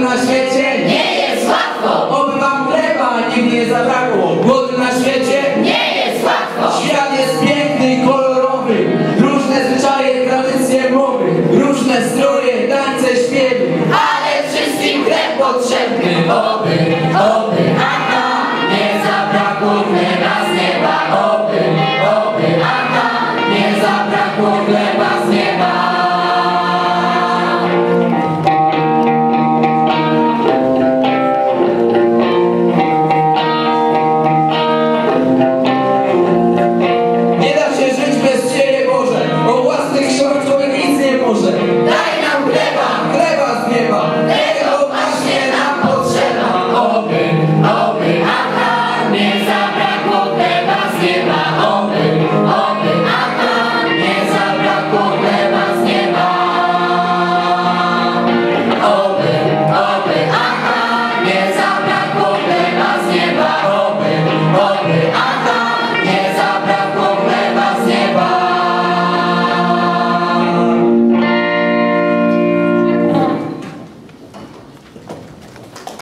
na świecie Nie jest łatwo! Oby wam chleba nigdy nie zabrakło Głodu na świecie Nie jest łatwo! Świat jest piękny i kolorowy Różne zwyczaje, tradycje, mowy Różne stroje, tańce, śpiewy Ale wszystkim chleb potrzebny, oby, oby.